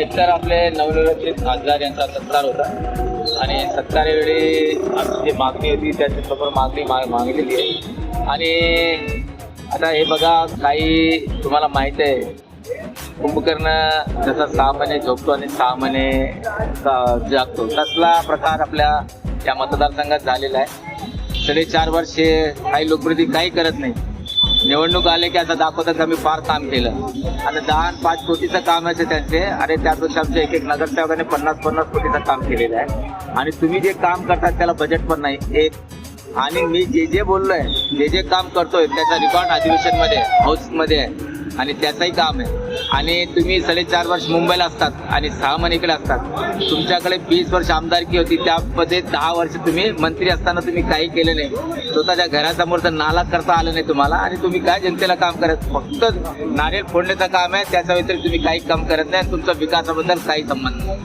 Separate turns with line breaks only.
एकतर आपले नवनिर्वाचित आमदार यांचा सत्कार होता. आणि सत्कारावेळी आमची जी मागणी होती त्याच्यासमोर मागणी मा मागलेली आहे. आणि आता हे बघा काही तुम्हाला माहीत आहे. कुंभकर्ण जसा सहा महिने झोपतो आणि सहा महिने जागतो तसला प्रकार आपल्या या मतदारसंघात झालेला आहे. सगळे चार वर्षे काही लोकप्रती काही करत नाही निवडणूक आले की असं दाखवतात आम्ही फार काम केलं. आता दहा पाच कोटीचं काम आहे त्यांचे. अरे त्यापेक्षा आमच्या एक एक नगरसेवकाने पन्नास पन्नास कोटीचं काम केलेलं आहे. आणि तुम्ही जे काम करतात त्याला बजेट पण नाही. एक आणि मी जे जे बोललोय जे जे काम करतोय त्याचा रेकॉर्ड अधिवेशनमध्ये हाऊसमध्ये आहे. आणि त्याचंही काम आहे. आणि तुम्ही साडेचार वर्ष मुंबईला असतात आणि सहा महिने इकडे असतात. तुमच्याकडे वीस वर्ष आमदारकी होती त्यामध्ये दहा वर्ष तुम्ही मंत्री असताना तुम्ही काही केले नाही. स्वतःच्या घरासमोरचं नाला करता आलं नाही तुम्हाला आणि तुम्ही काय जनतेला काम करत फक्त नारियल फोडण्याचं काम आहे त्याच्या व्यतिरिक्त तुम्ही काही काम करत नाही आणि तुमचा विकासाबद्दल काही संबंध नाही.